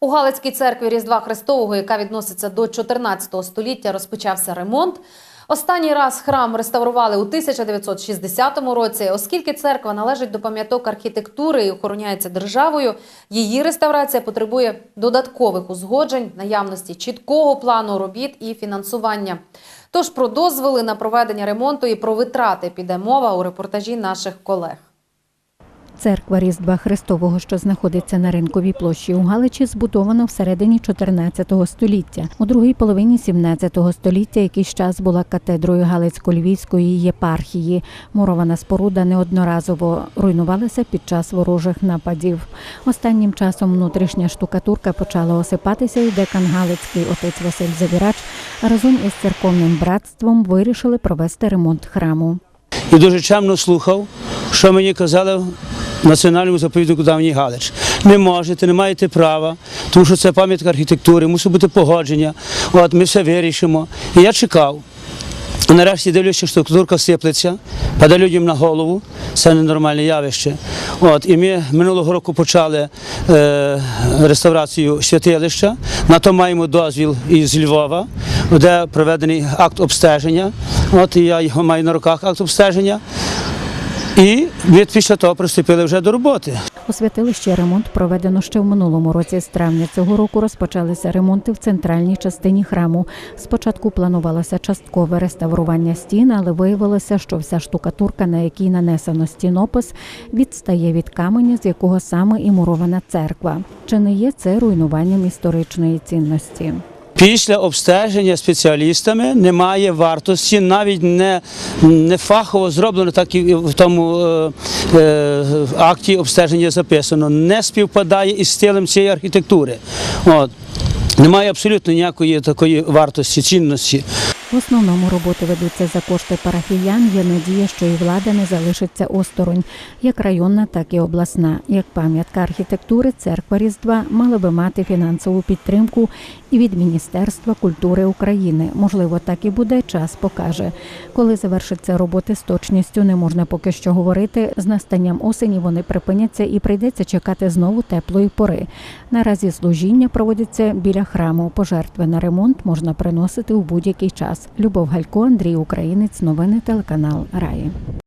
У Галицькій церкві Різдва Христового, яка відноситься до 14 століття, розпочався ремонт. Останній раз храм реставрували у 1960 році. Оскільки церква належить до пам'яток архітектури і охороняється державою, її реставрація потребує додаткових узгоджень, наявності чіткого плану робіт і фінансування. Тож про дозволи на проведення ремонту і про витрати піде мова у репортажі наших колег. Церква Різдва Христового, що знаходиться на ринковій площі у Галичі, збудована всередині 14 століття. У другій половині 17 століття якийсь час була катедрою Галицько-Львівської єпархії. Мурована споруда неодноразово руйнувалася під час ворожих нападів. Останнім часом внутрішня штукатурка почала осипатися, і декан Галицький отець Василь Завірач разом із церковним братством вирішили провести ремонт храму. і дуже чемно слухав, що мені казали національному заповіднику Давній Галич. Не можете, не маєте права, тому що це пам'ятка архітектури, мусить бути погодження. От ми все вирішимо. І я чекав. Нарешті дивлюся, що штукатурка сиплеться, паде людям на голову. Це ненормальне явище. От, і ми минулого року почали е, реставрацію святилища. На то маємо дозвіл із Львова, де проведений акт обстеження. От і я його маю на руках акт обстеження. І ми після того приступили вже до роботи. У святилищі ремонт проведено ще в минулому році. З травня цього року розпочалися ремонти в центральній частині храму. Спочатку планувалося часткове реставрування стін, але виявилося, що вся штукатурка, на якій нанесено стінопис, відстає від каменя, з якого саме і мурована церква. Чи не є це руйнуванням історичної цінності? Після обстеження спеціалістами немає вартості, навіть не, не фахово зроблено, так і в тому е, е, акті обстеження записано. Не співпадає із стилем цієї архітектури. От. Немає абсолютно ніякої такої вартості, цінності. В основному роботи ведуться за кошти парафіян. Є надія, що і влада не залишиться осторонь, як районна, так і обласна. Як пам'ятка архітектури, церква Різдва мала би мати фінансову підтримку і від Міністерства культури України. Можливо, так і буде. Час покаже. Коли завершаться роботи з точністю, не можна поки що говорити. З настанням осені вони припиняться і прийдеться чекати знову теплої пори. Наразі служіння проводяться біля храму. Пожертви на ремонт можна приносити у будь-який час. Любов Галько, Андрій Українець, новини телеканал Раї.